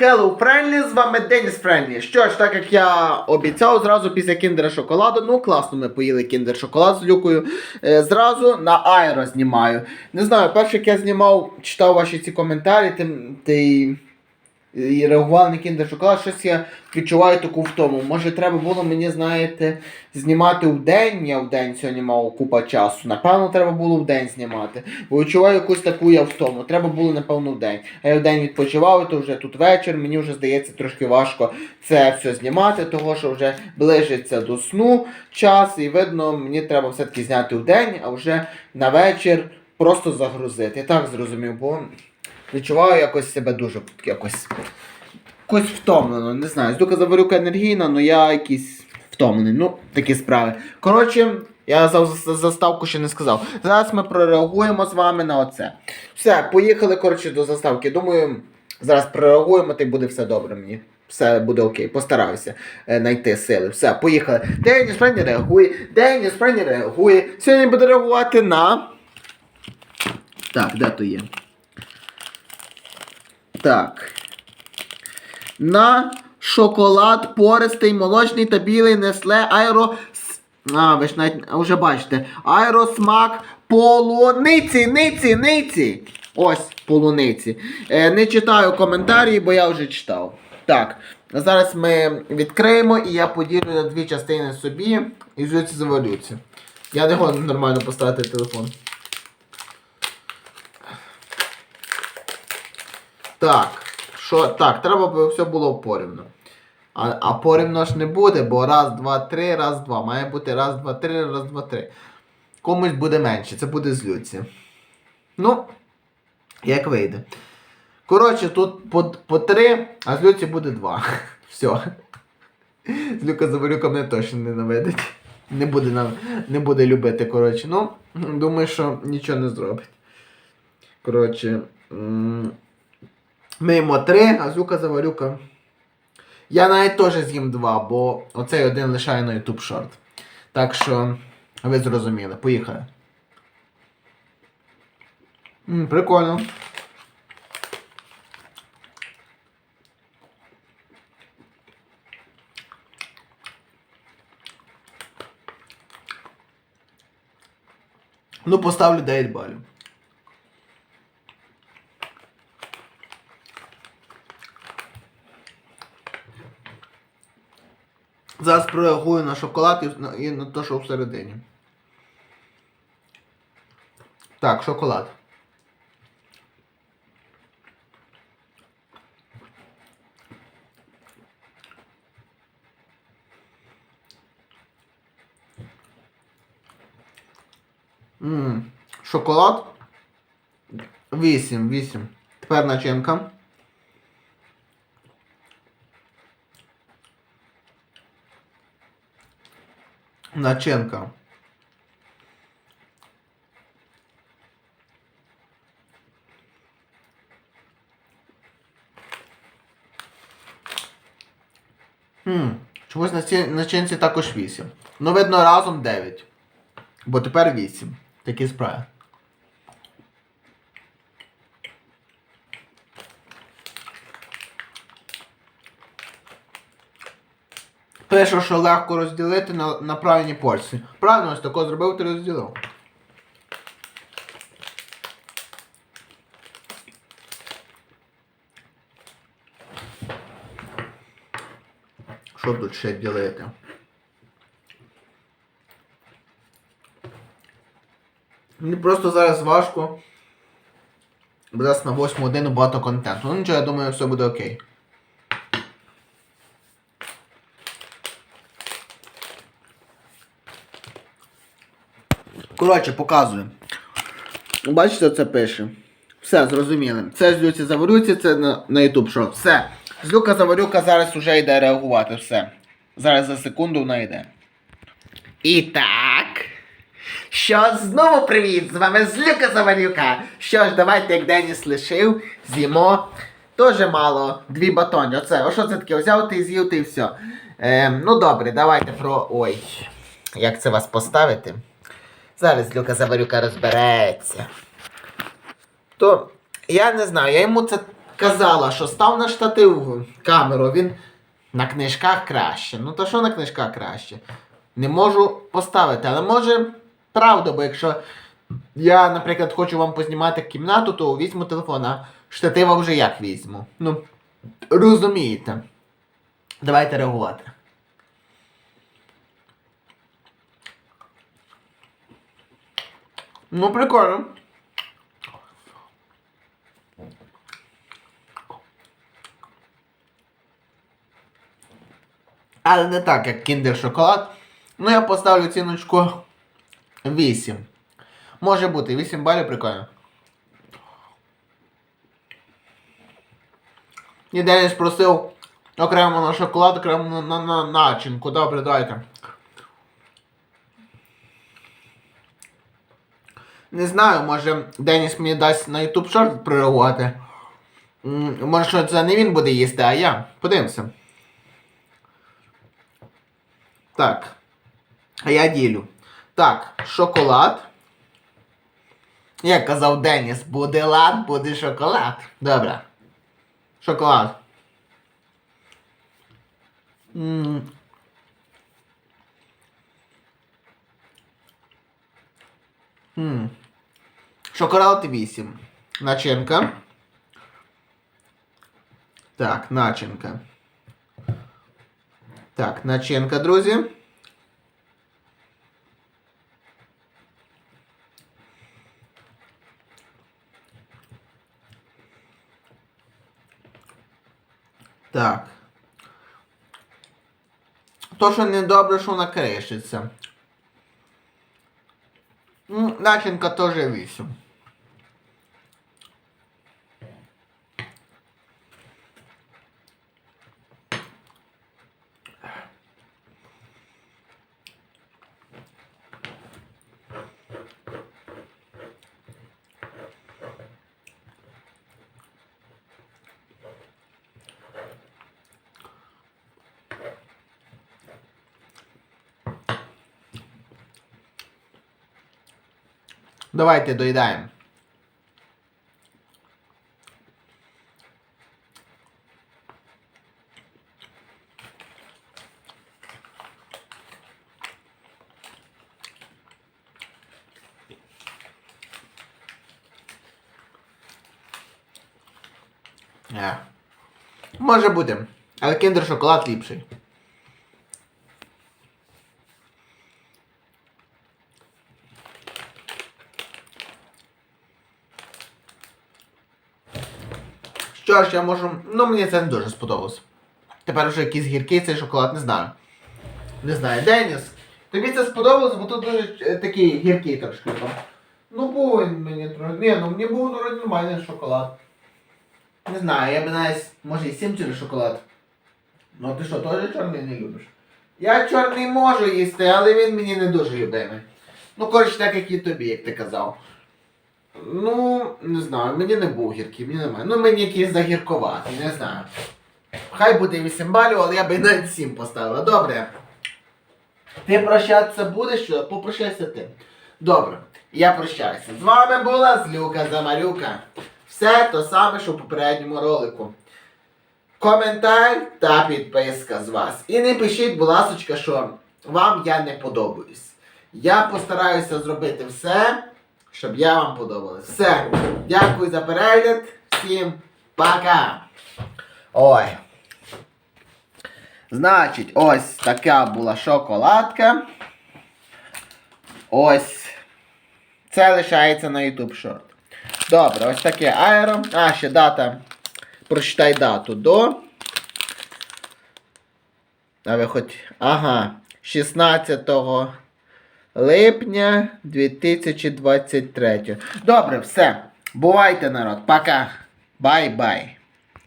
Hello Friendly, з вами Деніс Френлі. Що ж, так як я обіцяв, зразу після кіндера шоколаду, ну класно ми поїли кіндер шоколад з люкою. Е, зразу на аеро знімаю. Не знаю, перше, як я знімав, читав ваші ці коментарі, тим ти і реагував на кіндер щось я відчуваю таку втому. Може, треба було мені, знаєте, знімати в день. Я в день сьогодні мав купа часу. Напевно, треба було в день знімати. Бо відчуваю якусь таку я втому. Треба було, напевно, в день. А я в день відпочивав, то вже тут вечір. Мені вже здається трошки важко це все знімати, того що вже ближиться до сну час, і видно, мені треба все-таки зняти в день, а вже на вечір просто загрузити. Я так зрозумів, бо відчуваю якось себе дуже якось. Якось втомлено, не знаю. Здука заварюка енергійна, але я якийсь втомлений. Ну, такі справи. Коротше, я за, за заставку ще не сказав. Зараз ми прореагуємо з вами на оце. Все, поїхали, коротше, до заставки. Думаю, зараз прореагуємо, та й буде все добре мені. Все буде окей, постараюся е, знайти сили. Все, поїхали. Деніс Френі реагує, Деніс Френі реагує. Сьогодні буде реагувати на. Так, де то є? Так. На шоколад пористий, молочний та білий несле аеро. А, ви ж навіть вже бачите. Аеросмак полуниці, ниці, ниці. Ось полуниці. Е, не читаю коментарі, бо я вже читав. Так. Зараз ми відкриємо і я поділю на дві частини собі і звідси завалються. Я не можу нормально поставити телефон. Так, що так, треба б все було порівно. А, а порівно ж не буде, бо раз, два, три, раз, два. Має бути раз, два, три, раз, два, три. Комусь буде менше, це буде з Люці. Ну, як вийде. Коротше, тут по, по три, а з Люці буде два. Все. З Люка Заварюка мене точно ненавидить. Не буде, не буде любити, коротше. Ну, думаю, що нічого не зробить. Коротше. М, ми їмо три, а Зюка Заварюка. Я навіть теж з'їм два, бо оцей один лишає на YouTube шорт. Так що, ви зрозуміли, поїхали. М, прикольно. Ну, поставлю 9 балів. Зараз прореагую на шоколад і на, те, що всередині. Так, шоколад. Ммм, шоколад. 8, 8. Тепер начинка. Начинка. Хм, чомусь на ці начинці також 8. Ну, видно, разом 9. Бо тепер 8. Такі справи. Пише, що легко розділити на, на правильні порції. Правильно, ось тако зробив, ти розділив. Що тут ще ділити? Мені просто зараз важко. Бо Зараз на 8 годину багато контенту. Ну нічого, я думаю, все буде окей. Коротше, показую. Бачите, це пише. Все, зрозуміли. Це з Люці Заварюці, це на, YouTube шоу. Все. З Люка Заварюка зараз уже йде реагувати. Все. Зараз за секунду вона йде. І так. Що знову привіт! З вами Злюка Заварюка. Що ж, давайте, як Деніс лишив, з'їмо. Тоже мало, дві батоні. Оце, о що це таке? Взяв ти з'їв ти і все. Ем, ну добре, давайте про. Ой. Як це вас поставити? Зараз Люка Заварюка розбереться. То я не знаю, я йому це казала, що став на штатив камеру, він на книжках краще. Ну то що на книжках краще? Не можу поставити, але може правда, бо якщо я, наприклад, хочу вам познімати кімнату, то візьму телефон, а штатива вже як візьму. Ну, розумієте. Давайте реагувати. Ну, прикольно. Але не так, як Kinder шоколад. Ну, я поставлю оціночку 8. Може бути, 8 балів прикольно. І Деніс просив окремо на шоколад, окремо на, на, на начинку. Добре, давайте. Не знаю, може Деніс мені дасть на YouTube шорт прореагувати. Може, що це не він буде їсти, а я. Подивимося. Так. А я ділю. Так, шоколад. Як казав Деніс, буде лад, буде шоколад. Добре. Шоколад. М. М. Шоколад 8. Начинка. Так, начинка. Так, начинка, друзі. Так. То, що не добре, що вона кришиться. М, Начинка теж 8. Давайте доїдаємо. Е. Може бути. Але кіндер шоколад ліпший. Що ж, я можу. Ну, мені це не дуже сподобалось. Тепер вже якийсь гіркий цей шоколад, не знаю. Не знаю, Деніс. Тобі це сподобалось, бо тут дуже е, такий гіркий трошки. там. Ну, був він мені трохи. Ні, ну мені був нормальний шоколад. Не знаю, я б навіть, може і сім через шоколад. Ну ти що, теж чорний не любиш? Я чорний можу їсти, але він мені не дуже любимий. Ну, коротше, так як і тобі, як ти казав. Ну, не знаю, мені не був гіркий, мені немає. Ну, мені якийсь загіркуватий, не знаю. Хай буде 8 балів, але я би навіть 7 поставила. Добре. Ти прощатися будеш? Попрощайся ти. Добре, я прощаюся. З вами була Злюка Замарюка. Все то саме, що в попередньому ролику. Коментар та підписка з вас. І не пишіть, будь ласочка, що вам я не подобаюсь. Я постараюся зробити все, щоб я вам подобалась. Все. Дякую за перегляд. Всім пока. Ой. Значить, ось така була шоколадка. Ось. Це лишається на YouTube Short. Добре, ось таке аеро. А, ще дата. Прочитай дату до. А ви хоч. Ага. 16 липня 2023. Добре, все. Бувайте, народ. Пока. Бай-бай.